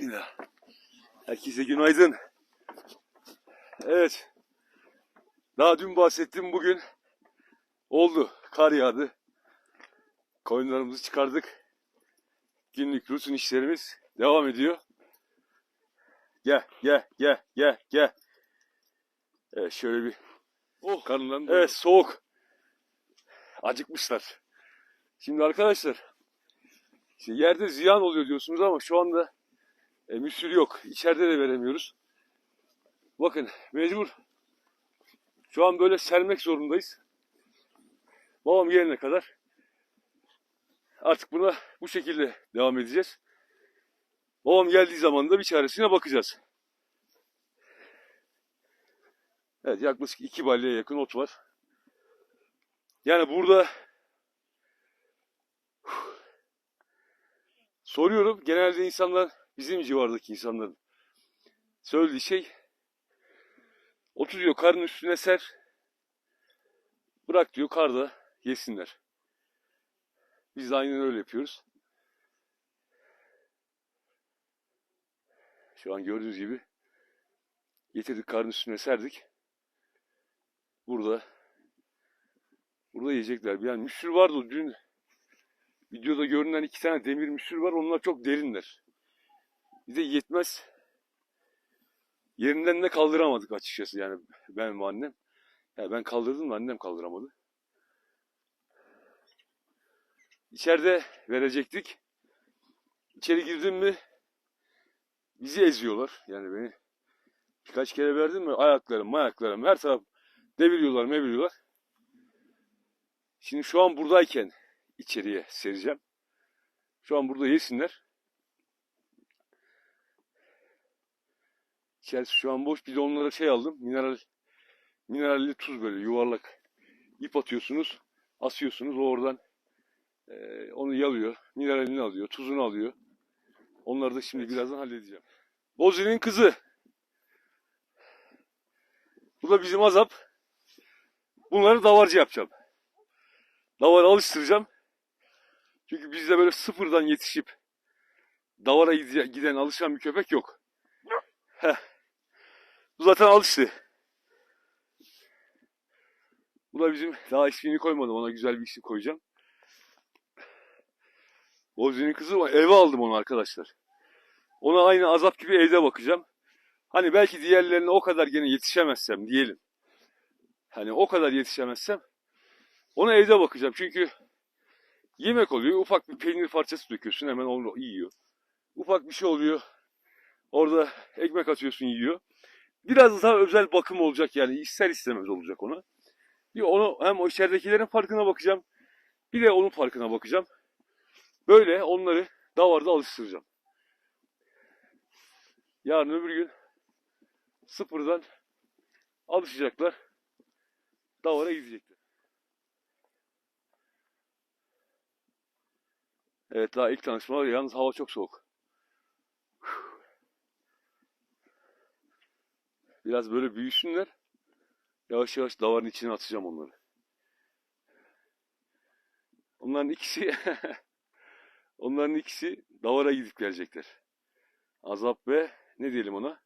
Bismillah. Herkese günaydın. Evet. Daha dün bahsettim bugün. Oldu. Kar yağdı. Koyunlarımızı çıkardık. Günlük rutin işlerimiz devam ediyor. Gel, gel, gel, gel, gel. Evet şöyle bir Oh karnından Evet soğuk. Acıkmışlar. Şimdi arkadaşlar işte yerde ziyan oluyor diyorsunuz ama şu anda e, müsül yok. İçeride de veremiyoruz. Bakın mecbur şu an böyle sermek zorundayız. Babam gelene kadar artık buna bu şekilde devam edeceğiz. Babam geldiği zaman da bir çaresine bakacağız. Evet yaklaşık iki balyaya yakın ot var. Yani burada soruyorum genelde insanlar bizim civardaki insanların söylediği şey otu diyor karın üstüne ser bırak diyor karda yesinler. Biz de aynen öyle yapıyoruz. Şu an gördüğünüz gibi getirdik karın üstüne serdik. Burada burada yiyecekler. Yani müsür vardı dün videoda görünen iki tane demir müsür var. Onlar çok derinler. Bir de yetmez. Yerinden de kaldıramadık açıkçası yani ben ve annem. Yani ben kaldırdım da annem kaldıramadı. İçeride verecektik. İçeri girdim mi bizi eziyorlar. Yani beni birkaç kere verdim mi ayaklarım, ayaklarım her taraf deviriyorlar, meviriyorlar. Şimdi şu an buradayken içeriye sereceğim. Şu an burada yesinler. İçerisi şu an boş. Bir de onlara şey aldım. Mineral mineralli tuz böyle yuvarlak. ip atıyorsunuz. Asıyorsunuz. O oradan eee, onu yalıyor. Mineralini alıyor. Tuzunu alıyor. Onları da şimdi birazdan halledeceğim. Bozi'nin kızı. Bu da bizim azap. Bunları davarcı yapacağım. Davara alıştıracağım. Çünkü bizde böyle sıfırdan yetişip davara gide- giden alışan bir köpek yok. Heh. Bu zaten alıştı. Bu da bizim daha ismini koymadım. Ona güzel bir isim koyacağım. Bozi'nin kızı var. Eve aldım onu arkadaşlar. Ona aynı azap gibi evde bakacağım. Hani belki diğerlerine o kadar gene yetişemezsem diyelim. Hani o kadar yetişemezsem ona evde bakacağım. Çünkü yemek oluyor. Ufak bir peynir parçası döküyorsun hemen onu yiyor. Ufak bir şey oluyor. Orada ekmek atıyorsun yiyor. Biraz daha özel bakım olacak yani ister istemez olacak ona. Bir onu hem o içeridekilerin farkına bakacağım. Bir de onun farkına bakacağım. Böyle onları davarda alıştıracağım. Yarın öbür gün sıfırdan alışacaklar. Davara gidecekler. Evet daha ilk tanışma var. Yalnız hava çok soğuk. Biraz böyle büyüsünler. Yavaş yavaş davarın içine atacağım onları. Onların ikisi onların ikisi davara gidip gelecekler. Azap ve ne diyelim ona?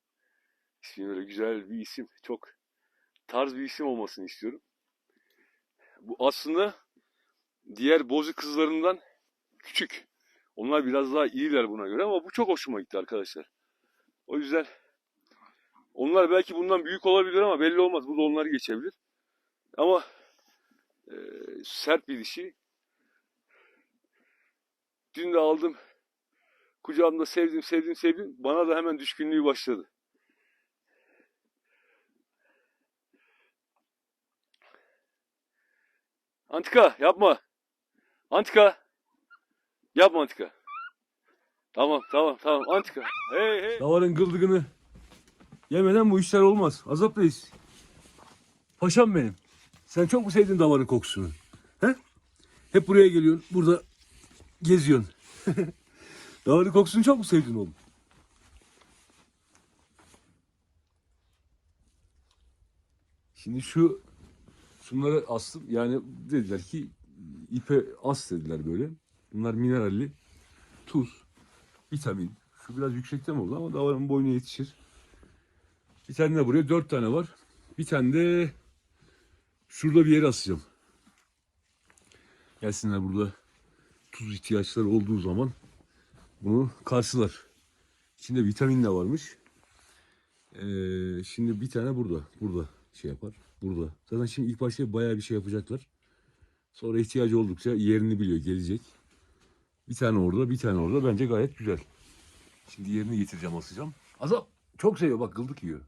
İsmi böyle güzel bir isim. Çok tarz bir isim olmasını istiyorum. Bu aslında diğer bozu kızlarından küçük. Onlar biraz daha iyiler buna göre ama bu çok hoşuma gitti arkadaşlar. O yüzden onlar belki bundan büyük olabilir ama belli olmaz. Bu da onları geçebilir. Ama e, sert bir dişi. Dün de aldım. Kucağımda sevdim, sevdim, sevdim. Bana da hemen düşkünlüğü başladı. Antika yapma. Antika. Yapma Antika. Tamam tamam tamam Antika. Hey hey. Davarın gıldıgını yemeden bu işler olmaz. Azap reis. Paşam benim. Sen çok mu sevdin davarın kokusunu? He? Hep buraya geliyorsun. Burada geziyorsun. davarın kokusunu çok mu sevdin oğlum? Şimdi şu şunları astım. Yani dediler ki ipe as dediler böyle. Bunlar mineralli tuz, vitamin, Şu biraz yüksekten oldu ama davarın boyuna yetişir. Bir tane de buraya dört tane var. Bir tane de şurada bir yere asacağım. Gelsinler burada tuz ihtiyaçları olduğu zaman bunu karşılar. İçinde vitamin de varmış. Ee, şimdi bir tane burada. Burada şey yapar. Burada. Zaten şimdi ilk başta bayağı bir şey yapacaklar. Sonra ihtiyacı oldukça yerini biliyor. Gelecek. Bir tane orada, bir tane orada. Bence gayet güzel. Şimdi yerini getireceğim, asacağım. Azap çok seviyor bak gıldık yiyor.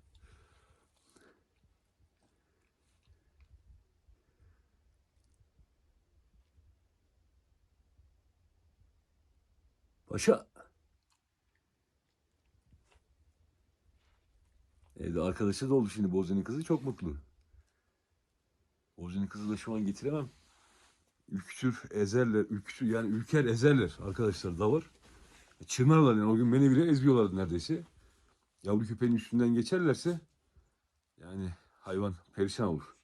Paşa. Evde arkadaşı da oldu şimdi Bozu'nun kızı çok mutlu. Bozu'nun kızı da şu an getiremem. Ürkütür, ezerler, ürkütür yani ülker ezerler arkadaşlar da var. Çırnarlar yani o gün beni bile eziyorlardı neredeyse. Yavru köpeğin üstünden geçerlerse yani hayvan perişan olur.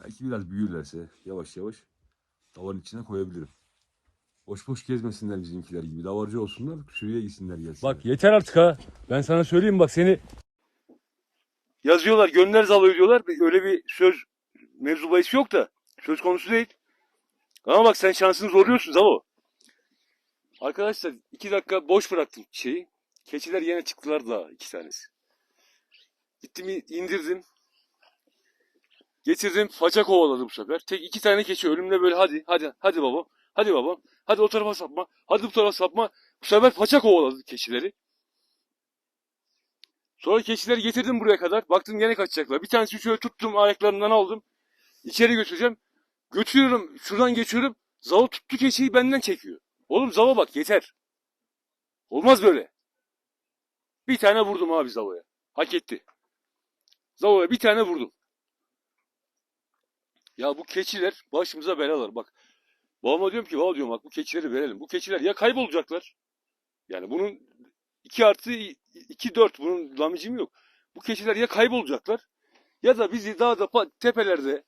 Belki biraz büyürlerse yavaş yavaş davarın içine koyabilirim. Boş boş gezmesinler bizimkiler gibi. Davarcı olsunlar, sürüye gitsinler gelsinler. Bak yeter artık ha. Ben sana söyleyeyim bak seni yazıyorlar gönder Zalo'yu diyorlar. Öyle bir söz mevzu bahis yok da söz konusu değil. Ama bak sen şansını zorluyorsun Zalo. Arkadaşlar iki dakika boş bıraktım şeyi. Keçiler yine çıktılar daha iki tanesi. Gittim indirdim. Getirdim faça kovaladı bu sefer. Tek iki tane keçi önümde böyle hadi hadi hadi babam. Hadi babam. Hadi o tarafa sapma. Hadi bu tarafa sapma. Bu sefer faça kovaladı keçileri. Sonra keçileri getirdim buraya kadar. Baktım gene kaçacaklar. Bir tanesini şöyle tuttum ayaklarından aldım. İçeri götüreceğim. Götürüyorum. Şuradan geçiyorum. Zalo tuttu keçiyi benden çekiyor. Oğlum Zalo bak yeter. Olmaz böyle. Bir tane vurdum abi Zalo'ya. Hak etti. Zalo'ya bir tane vurdum. Ya bu keçiler başımıza belalar. Bak babama diyorum ki baba diyorum bak bu keçileri verelim. Bu keçiler ya kaybolacaklar. Yani bunun 2 artı 2 4 bunun lamicim yok. Bu keçiler ya kaybolacaklar ya da bizi dağda tepelerde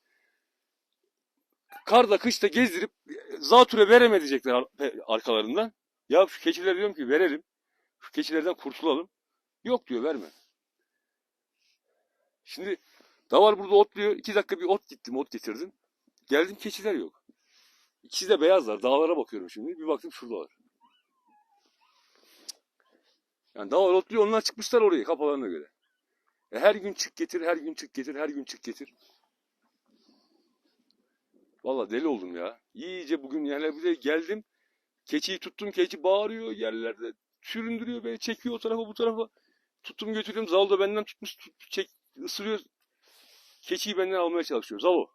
karda kışta gezdirip zatüre veremeyecekler arkalarından. Ya şu keçileri diyorum ki verelim. Şu keçilerden kurtulalım. Yok diyor verme. Şimdi davar burada otluyor. İki dakika bir ot gittim ot getirdim. Geldim keçiler yok. İkisi de beyazlar. Dağlara bakıyorum şimdi. Bir baktım şuradalar. Yani davar otluyor onlar çıkmışlar oraya kafalarına göre. E her gün çık getir, her gün çık getir, her gün çık getir. Valla deli oldum ya. İyice bugün yani bir de geldim. Keçiyi tuttum, keçi bağırıyor yerlerde. Süründürüyor beni, çekiyor o tarafa bu tarafa. Tuttum götürdüm. Zalo da benden tutmuş, tut, çek, ısırıyor. Keçiyi benden almaya çalışıyor. Zalo.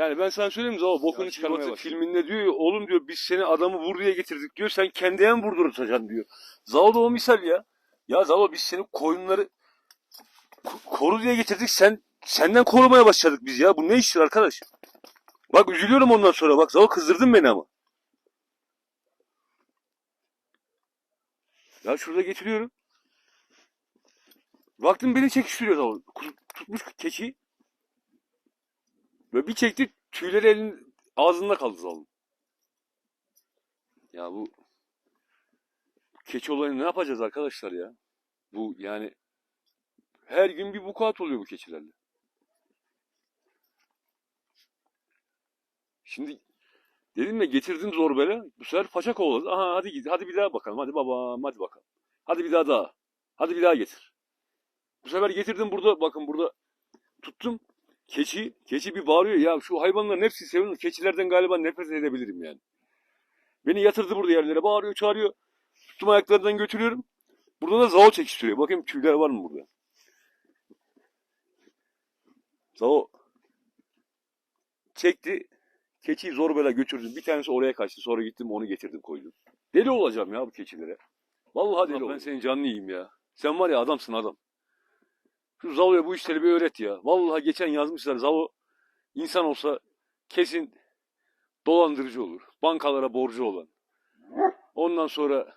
Yani ben sana söyleyeyim mi Zalo bokunu Ya çıkarmaya başladı. Filminde diyor ya, oğlum diyor biz seni adamı buraya getirdik diyor. Sen kendine mi vurdurtacaksın diyor. Zalo da o misal ya. Ya Zalo biz senin koyunları ko- koru diye getirdik. Sen senden korumaya başladık biz ya. Bu ne iştir arkadaş? Bak üzülüyorum ondan sonra. Bak Zalo kızdırdın beni ama. Ya şurada getiriyorum. Baktım beni çekiştiriyor. Kuzu- Tutmuş keçi. Böyle bir çekti tüyleri elin ağzında kaldı Zalo. Ya bu keçi olayını ne yapacağız arkadaşlar ya? Bu yani her gün bir vukuat oluyor bu keçilerle. Şimdi dedim ya getirdim zor bela. Bu sefer paça kovaladı. Aha hadi git. Hadi bir daha bakalım. Hadi babam hadi bakalım. Hadi bir daha daha. Hadi bir daha getir. Bu sefer getirdim burada bakın burada tuttum. Keçi, keçi bir bağırıyor ya şu hayvanların hepsi seviyorum. Keçilerden galiba nefret edebilirim yani. Beni yatırdı burada yerlere bağırıyor çağırıyor. Tuttum ayaklarından götürüyorum. Burada da zao çekiştiriyor. Bakayım tüyler var mı burada? Zao çekti. Keçiyi zor bela götürdüm. Bir tanesi oraya kaçtı. Sonra gittim onu getirdim koydum. Deli olacağım ya bu keçilere. Vallahi deli. Ben senin canını yiyeyim ya. Sen var ya adamsın adam. Şu Zalo'ya bu işleri bir öğret ya. Vallahi geçen yazmışlar Zalo insan olsa kesin dolandırıcı olur. Bankalara borcu olan. Ondan sonra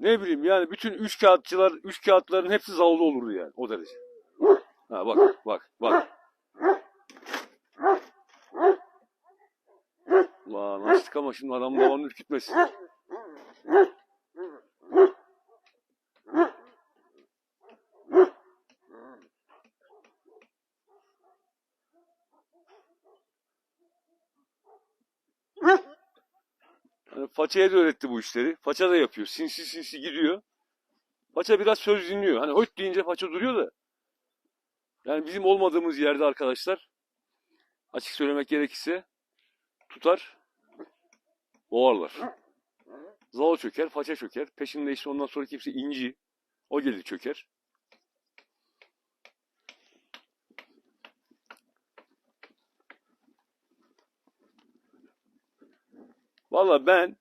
ne bileyim yani bütün üç kağıtçılar, üç kağıtların hepsi Zalo'da olurdu yani o derece. Ha bak bak bak. Ulan açtık ama şimdi adamın davanını ürkütmesin. Yani Faça'ya da öğretti bu işleri. Faça da yapıyor. Sinsi sinsi gidiyor. Faça biraz söz dinliyor. Hani höt deyince faça duruyor da. Yani bizim olmadığımız yerde arkadaşlar açık söylemek gerekirse tutar boğarlar. Zalo çöker, faça çöker. Peşinde işte ondan sonra kimse inci. O gelir çöker. Valla ben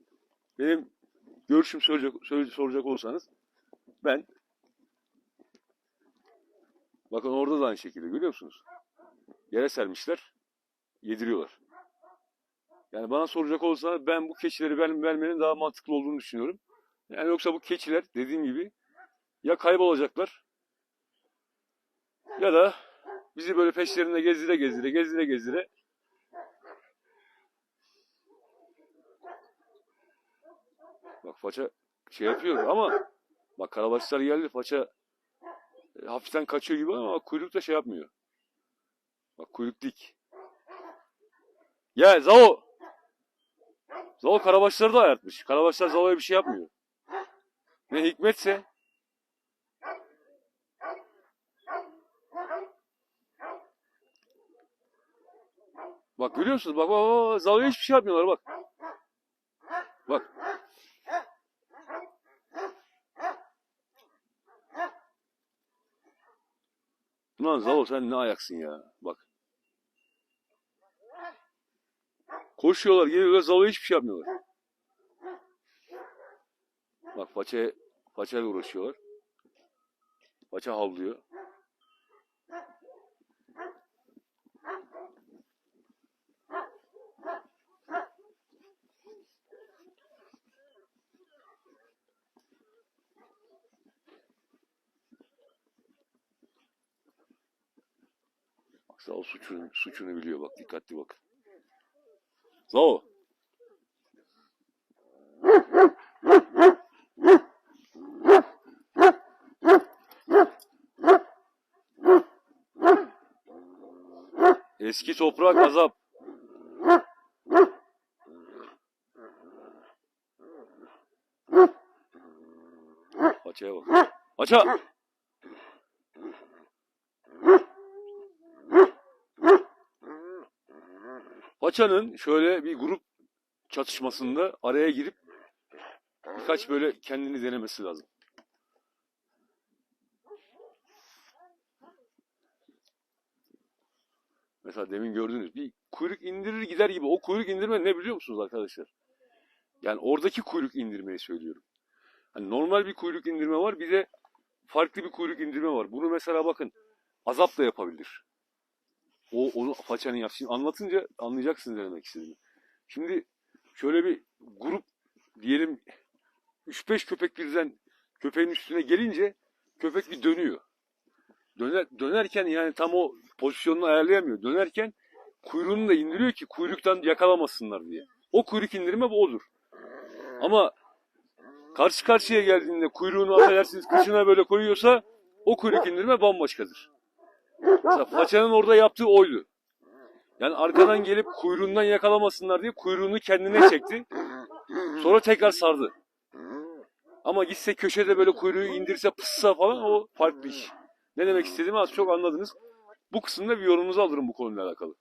benim görüşüm soracak, soracak olsanız ben bakın orada da aynı şekilde görüyor musunuz? Yere sermişler, yediriyorlar. Yani bana soracak olsa ben bu keçileri ver- vermenin daha mantıklı olduğunu düşünüyorum. Yani yoksa bu keçiler dediğim gibi ya kaybolacaklar ya da bizi böyle peşlerinde gezdire gezdire gezdire gezdire Bak faça şey yapıyor ama bak karabaşlar geldi faça e, hafiften kaçıyor gibi ama kuyruk da şey yapmıyor. Bak kuyruk dik. Ya Zao! Zao karabaşları da ayartmış. Karabaşlar Zao'ya bir şey yapmıyor. Ne hikmetse Bak görüyor musunuz? Bak bak bak. Zao'ya hiçbir şey yapmıyorlar bak. Bak. Ulan Zalo sen ne ayaksın ya. Bak. Koşuyorlar, geliyorlar, Zalo'ya hiçbir şey yapmıyorlar. Bak paçaya, paçayla uğraşıyorlar. Paça havlıyor. Zalo suçunu, suçunu biliyor bak dikkatli bak. Zalo. Eski toprak azap. Paçaya bak. Paça! Paça'nın şöyle bir grup çatışmasında araya girip birkaç böyle kendini denemesi lazım. Mesela demin gördünüz bir kuyruk indirir gider gibi. O kuyruk indirme ne biliyor musunuz arkadaşlar? Yani oradaki kuyruk indirmeyi söylüyorum. Hani normal bir kuyruk indirme var bir de farklı bir kuyruk indirme var. Bunu mesela bakın azap da yapabilir. O onu façanın yap. Şimdi anlatınca anlayacaksınız demek istediğimi. Şimdi şöyle bir grup diyelim 3-5 köpek birden köpeğin üstüne gelince köpek bir dönüyor. Döner, dönerken yani tam o pozisyonunu ayarlayamıyor. Dönerken kuyruğunu da indiriyor ki kuyruktan yakalamasınlar diye. O kuyruk indirme bu odur. Ama karşı karşıya geldiğinde kuyruğunu affedersiniz kışına böyle koyuyorsa o kuyruk indirme bambaşkadır. Mesela paçanın orada yaptığı oydu. Yani arkadan gelip kuyruğundan yakalamasınlar diye kuyruğunu kendine çekti. Sonra tekrar sardı. Ama gitse köşede böyle kuyruğu indirse pıssa falan o farklı iş. Ne demek istediğimi az çok anladınız. Bu kısımda bir yorumunuzu alırım bu konuyla alakalı.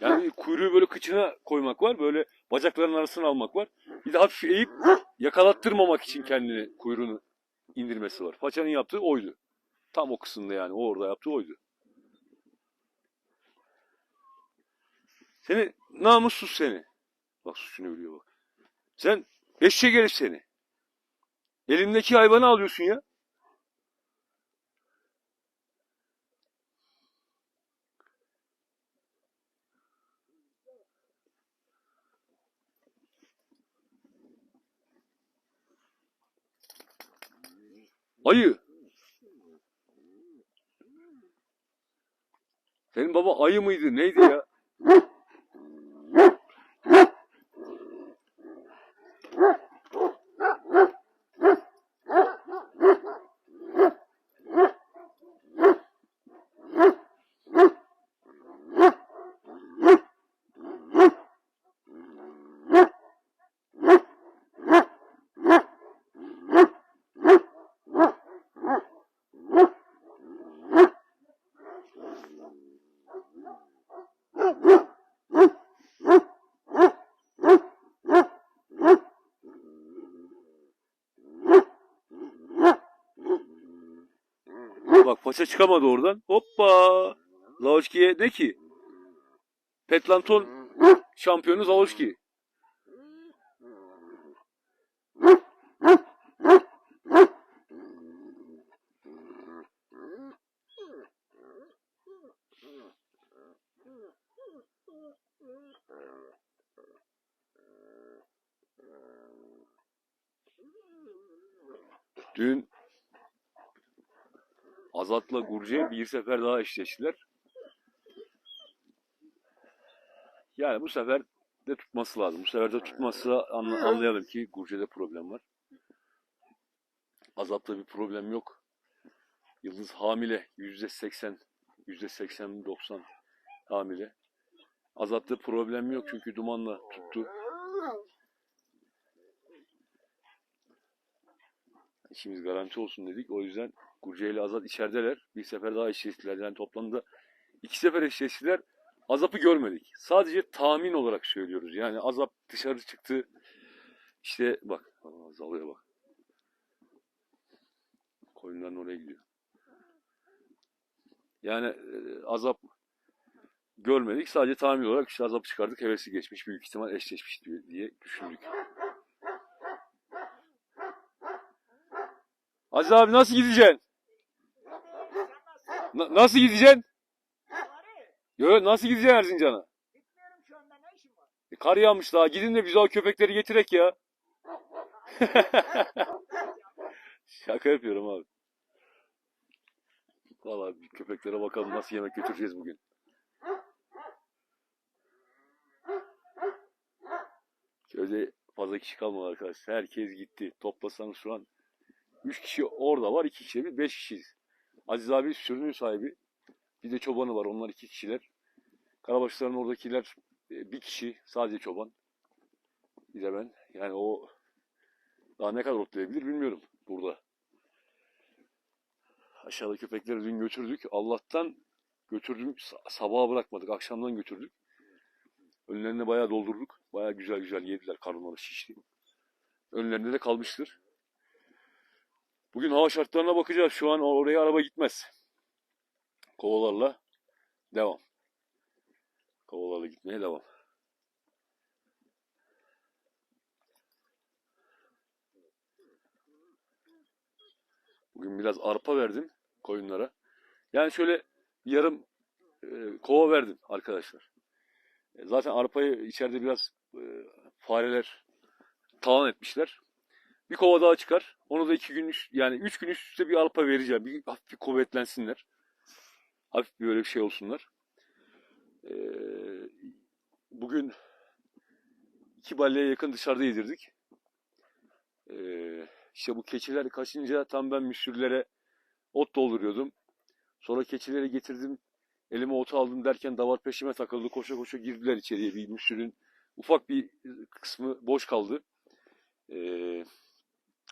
Yani kuyruğu böyle kıçına koymak var. Böyle bacakların arasına almak var. Bir de hafif eğip yakalattırmamak için kendini kuyruğunu indirmesi var. Paçanın yaptığı oydu. Tam o kısımda yani. O orada yaptığı oydu. Seni namussuz seni. Bak suçunu biliyor bak. Sen eşek herif seni. Elimdeki hayvanı alıyorsun ya. Ayı. Senin baba ayı mıydı? Neydi ya? Bak paça çıkamadı oradan. Hoppa. Zavoşki'ye ne ki? Petlanton şampiyonu Zavoşki. Dün Azat'la Gurce bir sefer daha eşleştiler. Yani bu sefer de tutması lazım. Bu sefer de tutmazsa anla- anlayalım ki Gurce'de problem var. Azat'ta bir problem yok. Yıldız hamile. Yüzde seksen, yüzde seksen, doksan hamile. Azat'ta problem yok çünkü dumanla tuttu. İşimiz garanti olsun dedik. O yüzden Gurce ile Azat içerideler. Bir sefer daha eşleştiler. Yani toplamda iki sefer eşleştiler. Azap'ı görmedik. Sadece tahmin olarak söylüyoruz. Yani Azap dışarı çıktı. İşte bak. Zalıya bak. Koyunların oraya gidiyor. Yani e, Azap görmedik. Sadece tahmin olarak işte Azap'ı çıkardık. Hevesi geçmiş. Büyük ihtimal eşleşmiş diye, diye düşündük. Aziz abi nasıl gideceksin? Na- nasıl gideceksin? Yo, nasıl gideceksin Erzincan'a? Gitmiyorum şu anda ne işim var? E, kar yağmış daha. Gidin de bize o köpekleri getirek ya. Şaka yapıyorum abi. Vallahi bir köpeklere bakalım nasıl yemek götüreceğiz bugün. Köyde fazla kişi kalmadı arkadaşlar. Herkes gitti. Toplasanız şu an 3 kişi orada var. 2 kişi bir 5 kişiyiz. Aziz abi sürünün sahibi. Bir de çobanı var. Onlar 2 kişiler. Karabaşların oradakiler e, bir kişi. Sadece çoban. Bir de ben. Yani o daha ne kadar otlayabilir bilmiyorum burada. Aşağıda köpekleri dün götürdük. Allah'tan götürdük. sa- Sabaha bırakmadık. Akşamdan götürdük. Önlerine bayağı doldurduk. Bayağı güzel güzel yediler. Karınları şişti. Önlerinde de kalmıştır. Bugün hava şartlarına bakacağız. Şu an oraya araba gitmez. Kovalarla devam. Kovalarla gitmeye devam. Bugün biraz arpa verdim koyunlara. Yani şöyle yarım e, kova verdim arkadaşlar. E, zaten arpayı içeride biraz e, fareler talan etmişler. Bir kova daha çıkar. Onu da iki gün yani üç gün üst üste bir arpa vereceğim. Bir hafif bir kuvvetlensinler. Hafif bir böyle bir şey olsunlar. E, bugün iki balyaya yakın dışarıda yedirdik. E, işte bu keçiler kaçınca tam ben müsürlere ot dolduruyordum. Sonra keçileri getirdim. Elime otu aldım derken davar peşime takıldı. Koşa koşa girdiler içeriye. Bir müsürün ufak bir kısmı boş kaldı. Ee,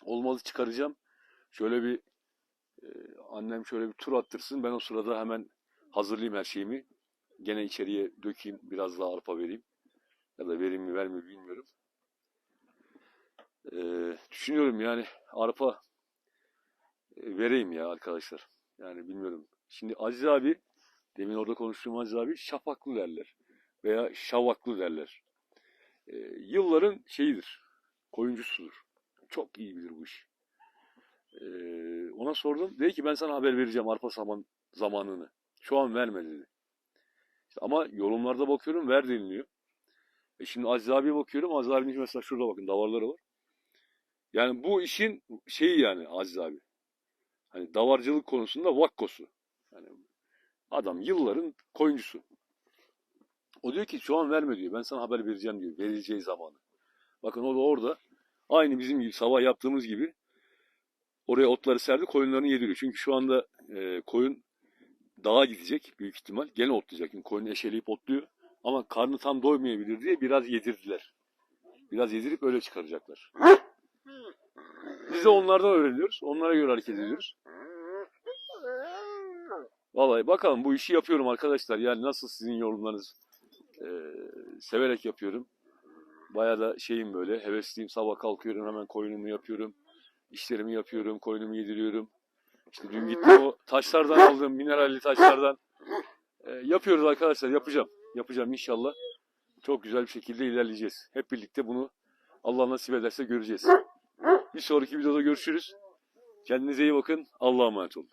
olmadı çıkaracağım. Şöyle bir e, annem şöyle bir tur attırsın. Ben o sırada hemen hazırlayayım her şeyimi. Gene içeriye dökeyim. Biraz daha arpa vereyim. Ya da vereyim mi vermiyor bilmiyorum. Ee, düşünüyorum yani arpa e, vereyim ya arkadaşlar. Yani bilmiyorum. Şimdi Aziz abi, demin orada konuştuğum Aziz abi şafaklı derler. Veya şavaklı derler. Ee, yılların şeyidir. Koyuncusudur. Çok iyi bilir bu iş. Ee, ona sordum. Dedi ki ben sana haber vereceğim arpa saman zamanını. Şu an verme dedi. İşte ama yorumlarda bakıyorum ver deniliyor. E şimdi Aziz abiye bakıyorum. Aziz abinin mesela şurada bakın davarları var. Yani bu işin şeyi yani Aziz abi. Hani davarcılık konusunda vakkosu. Yani Adam yılların koyuncusu. O diyor ki şu an verme diyor. Ben sana haber vereceğim diyor. Verileceği zamanı. Bakın o da orada aynı bizim gibi sabah yaptığımız gibi oraya otları serdi koyunlarını yediriyor. Çünkü şu anda e, koyun dağa gidecek büyük ihtimal. Gene otlayacak. Çünkü koyun eşeleyip otluyor. Ama karnı tam doymayabilir diye biraz yedirdiler. Biraz yedirip öyle çıkaracaklar. Biz de onlardan öğreniyoruz. Onlara göre hareket ediyoruz. Vallahi bakalım bu işi yapıyorum arkadaşlar. Yani nasıl sizin yorumlarınız Ee, severek yapıyorum. Bayağı da şeyim böyle hevesliyim. Sabah kalkıyorum hemen koyunumu yapıyorum. İşlerimi yapıyorum. Koyunumu yediriyorum. İşte dün gittim o taşlardan aldığım mineralli taşlardan Ee, yapıyoruz arkadaşlar. Yapacağım. Yapacağım inşallah. Çok güzel bir şekilde ilerleyeceğiz. Hep birlikte bunu Allah nasip ederse göreceğiz. Bir sonraki videoda görüşürüz. Kendinize iyi bakın. Allah'a emanet olun.